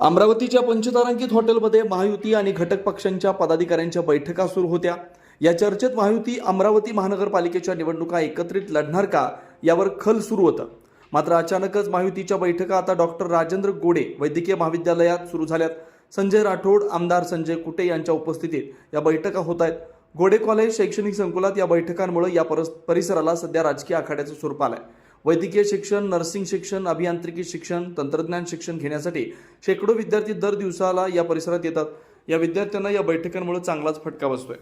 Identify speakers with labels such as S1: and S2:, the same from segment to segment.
S1: अमरावतीच्या पंचतारांकित हॉटेलमध्ये महायुती आणि घटक पक्षांच्या पदाधिकाऱ्यांच्या बैठका सुरू होत्या. या चर्चेत महायुती अमरावती महानगरपालिकेच्या निवडणुका एकत्रित लढणार का यावर खल सुरू होतं. मात्र अचानकच महायुतीच्या बैठका आता डॉक्टर राजेंद्र गोडे वैद्यकीय महाविद्यालयात सुरू झाल्यात. संजय राठोड आमदार संजय कुटे यांच्या उपस्थितीत या बैठका होत आहेत. गोडे कॉलेज शैक्षणिक संकुलात या बैठकांमुळे या परस परिसराला सध्या राजकीय आखाड्याचं स्वरूप आलंय. वैद्यकीय शिक्षण नर्सिंग शिक्षण अभियांत्रिकी शिक्षण तंत्रज्ञान शिक्षण घेण्यासाठी शेकडो विद्यार्थी दर दिवसाला या परिसरात येतात. या विद्यार्थ्यांना या बैठकांमुळे चांगलाच फटका बसतोय.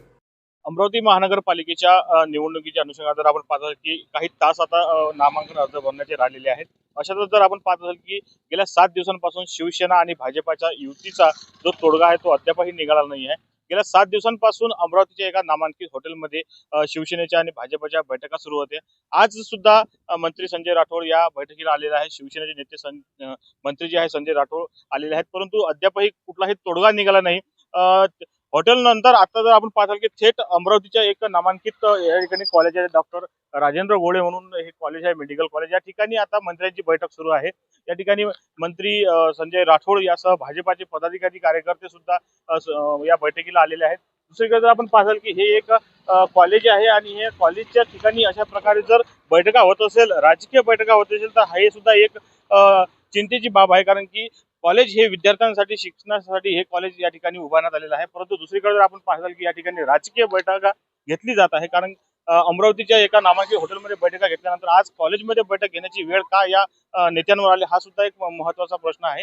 S2: अमरावती महानगरपालिकेच्या निवडणुकीच्या अनुषंगाने जर आपण पाहत असाल की काही तास आता नामांकन अर्ज भरण्याचे राहिलेले आहेत. अशातच जर आपण पाहत असाल की गेल्या सात दिवसांपासून शिवसेना आणि भाजपाच्या युतीचा जो तोडगा आहे तो अद्यापही निघाला नाही आहे. गेल्या सात दिवसांपासून अमरावतीच्या एका नामांकित हॉटेलमध्ये शिवसेनेच्या आणि भाजपच्या बैठका सुरू होत्या. आज सुद्धा मंत्री संजय राठोड या बैठकीला आलेले आहे. शिवसेनेचे नेते सं मंत्री जे आहे संजय राठोड आलेले आहेत. परंतु अद्यापही कुठलाही तोडगा निघाला नाही. हॉटेल नंतर आता जर आपण पाहताल की थेट अमरावतीच्या एक नामांकित या ठिकाणी कॉलेज आहे. डॉक्टर राजेंद्र गोळे म्हणून हे कॉलेज आहे मेडिकल कॉलेज या ठिकाणी आता मंत्र्यांची बैठक सुरू आहे. या ठिकाणी मंत्री संजय राठोड यासह भाजपाचे पदाधिकारी कार्यकर्ते सुद्धा या बैठकीला आलेले आहेत. दुसरीकडे जर आपण पाहाल की हे एक कॉलेज आहे आणि हे कॉलेजच्या ठिकाणी अशा प्रकारे जर बैठका होत असेल राजकीय बैठका होत असेल तर हे सुद्धा एक चिंतेची बाब आहे. कारण की कॉलेज हे विद्यार्थ्यांसाठी शिक्षणासाठी हे कॉलेज या ठिकाणी उभारण्यात आलेलं आहे. परंतु दुसरीकडे जर आपण पाहाल की या ठिकाणी राजकीय बैठका घेतली जात आहे कारण अमरावतीच्या एका नामांकित हॉटेलमध्ये बैठका घेतल्यानंतर आज कॉलेजमध्ये बैठक घेण्याची वेळ का या नेत्यांवर आली हा सुद्धा एक महत्त्वाचा प्रश्न आहे.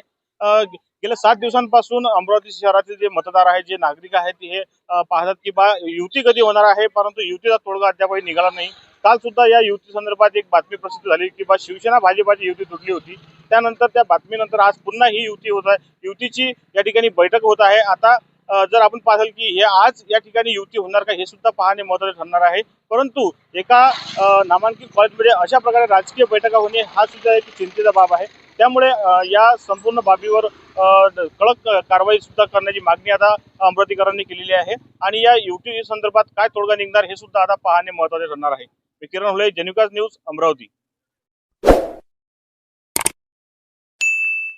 S2: गेल्या सात दिवसांपासून अमरावती शहरातील जे मतदार आहेत जे नागरिक आहेत हे पाहतात की बा युती कधी होणार आहे परंतु युतीचा तोडगा अद्यापही निघाला नाही. काल सुद्धा या युती संदर्भात एक बातमी प्रसिद्ध झाली की बा शिवसेना भाजपाची युती तुटली होती. त्यानंतर त्या बातमीनंतर आज पुन्हा ही युती होत आहे. युतीची या ठिकाणी बैठक होत आहे. आता जर आपण पाहाल की हे आज या ठिकाणी युती होणार का हे सुद्धा पाहणे महत्त्वाचे ठरणार आहे. परंतु एका नामांकित कॉलेजमध्ये अशा प्रकारे राजकीय बैठका होणे हा सुद्धा एक चिंतेचा बाब आहे. त्यामुळे या संपूर्ण बाबीवर कडक कारवाई सुद्धा करण्याची मागणी आता अमरावतीकरांनी केलेली आहे. आणि या युती संदर्भात काय तोडगा निघणार हे सुद्धा आता पाहणे महत्त्वाचे ठरणार आहे. मी किरण हुले जेन्युकाज न्यूज अमरावती.